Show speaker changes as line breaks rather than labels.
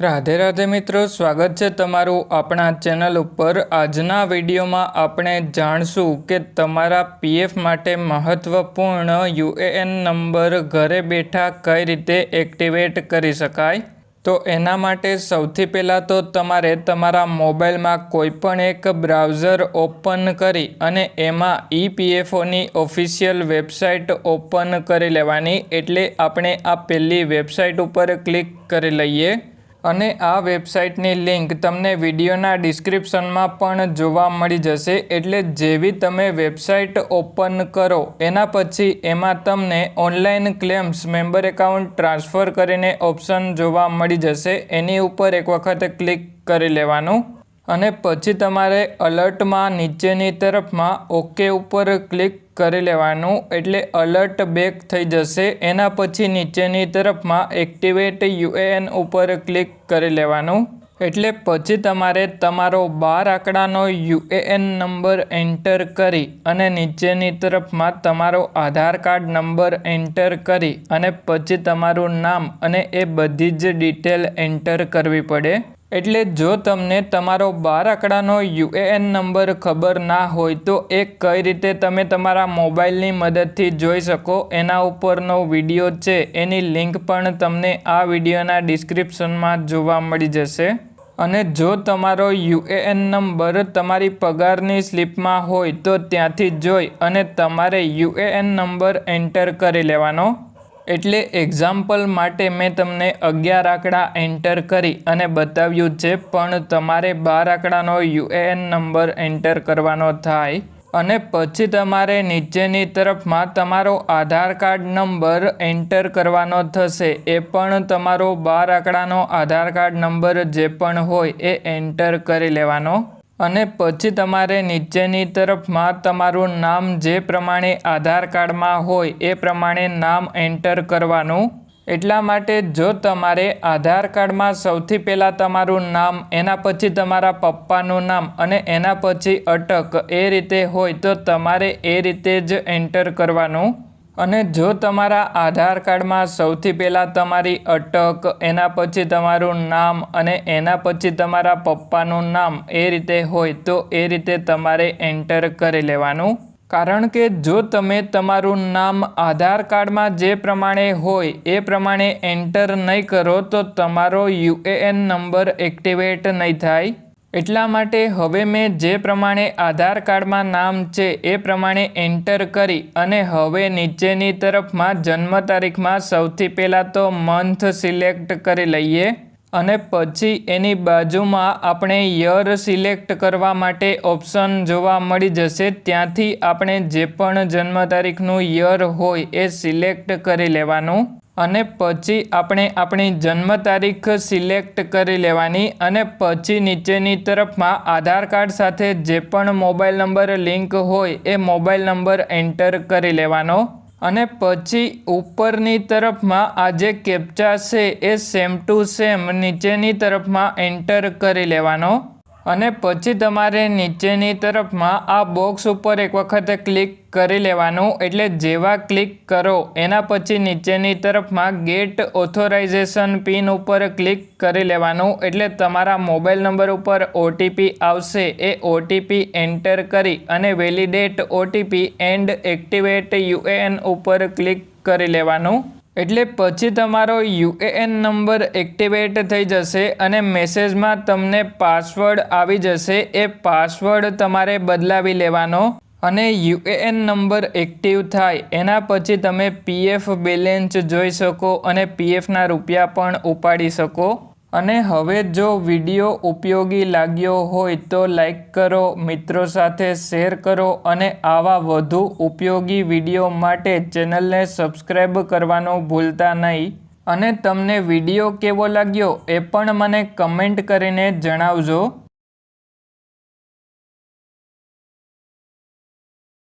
રાધે રાધે મિત્રો, સ્વાગત છે તમારું આપણા ચેનલ ઉપર. આજના વિડીયોમાં આપણે જાણશું કે તમારા પીએફ માટે મહત્ત્વપૂર્ણ યુએએન નંબર ઘરે બેઠા કઈ રીતે એક્ટિવેટ કરી શકાય? તો એના માટે સૌથી પહેલાં તો તમારે તમારા મોબાઈલમાં કોઈપણ એક બ્રાઉઝર ઓપન કરી અને એમાં ઈપીએફઓની ઓફિશિયલ વેબસાઇટ ઓપન કરી લેવાની. એટલે આપણે આ પહેલી વેબસાઇટ ઉપર ક્લિક કરી લઈએ. અને આ વેબસાઇટની લિંક તમને વિડીયોના ડિસ્ક્રિપ્શનમાં પણ જોવા મળી જશે. એટલે જેવી તમે વેબસાઇટ ઓપન કરો, એના પછી એમાં તમને online claims, member account transfer કરીને ઓપ્શન જોવા મળી જશે. એની ઉપર એક વખત ક્લિક કરી લેવાનું. અને પછી તમારે અલર્ટમાં નીચેની તરફમાં ઓકે ઉપર ક્લિક કરી લેવાનું. એટલે અલર્ટ બેક થઈ જશે. એના પછી નીચેની તરફમાં એક્ટિવેટ યુએએન ઉપર ક્લિક કરી લેવાનું. એટલે પછી તમારે તમારો બાર આંકડાનો યુએએન નંબર એન્ટર કરી અને નીચેની તરફમાં તમારો આધાર કાર્ડ નંબર એન્ટર કરી અને પછી તમારું નામ અને એ બધી જ ડિટેલ એન્ટર કરવી પડે. એટલે જો તમને તમારો બાર આંકડાનો યુએએન નંબર ખબર ના હોય તો એ કઈ રીતે તમે તમારા મોબાઈલની મદદથી જોઈ શકો? એના ઉપરનો વીડિયો છે, એની લિંક પણ તમને આ વિડીયોના ડિસ્ક્રિપ્શનમાં જોવા મળી જશે. અને જો તમારો યુએએન નંબર તમારી પગારની સ્લિપમાં હોય તો ત્યાંથી જોઈ અને તમારે યુએએન નંબર એન્ટર કરી લેવાનો. એટલે એક્ઝામ્પલ માટે મેં તમને અગિયાર આંકડા એન્ટર કરી અને બતાવ્યું છે, પણ તમારે બાર આંકડાનો યુએએન નંબર એન્ટર કરવાનો થાય. અને પછી તમારે નીચેની તરફમાં તમારો આધાર કાર્ડ નંબર એન્ટર કરવાનો થશે. એ પણ તમારો બાર આંકડાનો આધાર કાર્ડ નંબર જે પણ હોય એ એન્ટર કરી લેવાનો. અને પછી તમારે નીચેની તરફમાં તમારું નામ જે પ્રમાણે આધાર કાર્ડમાં હોય એ પ્રમાણે નામ એન્ટર કરવાનું. એટલા માટે જો તમારે આધાર કાર્ડમાં સૌથી પહેલાં તમારું નામ, એના પછી તમારા પપ્પાનું નામ અને એના પછી અટક એ રીતે હોય તો તમારે એ રીતે જ એન્ટર કરવાનું. અને જો તમારા આધાર કાર્ડમાં સૌથી પહેલાં તમારી અટક, એના પછી તમારું નામ અને એના પછી તમારા પપ્પાનું નામ એ રીતે હોય તો એ રીતે તમારે એન્ટર કરી લેવાનું. કારણ કે જો તમે તમારું નામ આધાર કાર્ડમાં જે પ્રમાણે હોય એ પ્રમાણે એન્ટર નહીં કરો તો તમારો યુએએન નંબર એક્ટિવેટ નહીં થાય. એટલા માટે હવે મેં જે પ્રમાણે આધાર કાર્ડમાં નામ છે એ પ્રમાણે એન્ટર કરી અને હવે નીચેની તરફમાં જન્મ તારીખમાં સૌથી પહેલાં તો મંથ સિલેક્ટ કરી લઈએ અને પછી એની બાજુમાં આપણે યર સિલેક્ટ કરવા માટે ઓપ્શન જોવા મળી જશે. ત્યાંથી આપણે જે પણ જન્મ તારીખનું યર હોય એ સિલેક્ટ કરી લેવાનું. અને પછી આપણે આપણી જન્મ તારીખ સિલેક્ટ કરી લેવાની અને પછી નીચેની તરફમાં આધાર કાર્ડ સાથે જે પણ મોબાઈલ નંબર લિંક હોય એ મોબાઈલ નંબર એન્ટર કરી લેવાનો. અને પછી ઉપરની તરફમાં આ જે કેપ્ચા છે એ સેમ ટુ સેમ નીચેની તરફમાં એન્ટર કરી લેવાનો. અને પછી તમારે નીચેની તરફમાં આ બોક્સ ઉપર એક વખત ક્લિક કરી લેવાનું. એટલે જેવા ક્લિક કરો, એના પછી નીચેની તરફમાં ગેટ ઓથોરાઇઝેશન પિન ઉપર ક્લિક કરી લેવાનું. એટલે તમારા મોબાઈલ નંબર ઉપર ઓટીપી આવશે. એ ઓટીપી એન્ટર કરી અને validate OTP and activate UAN ઉપર ક્લિક કરી લેવાનું. એટલે પછી તમારો યુએએન નંબર એક્ટિવેટ થઈ જશે અને મેસેજમાં તમને પાસવર્ડ આવી જશે. એ પાસવર્ડ તમારે બદલાવી લેવાનો અને યુએએન નંબર એક્ટિવ થાય. એના પછી તમે પીએફ બેલેન્સ જોઈ શકો અને પીએફના રૂપિયા પણ ઉપાડી શકો. અને હવે જો વીડિયો ઉપયોગી લાગ્યો હોય તો લાઈક કરો, મિત્રો સાથે શેર કરો અને આવા વધુ ઉપયોગી વીડિયો માટે ચેનલને સબસ્ક્રાઈબ કરવાનું ભૂલતા નહીં. અને તમને વીડિયો કેવો લાગ્યો એ પણ મને કમેન્ટ કરીને જણાવજો.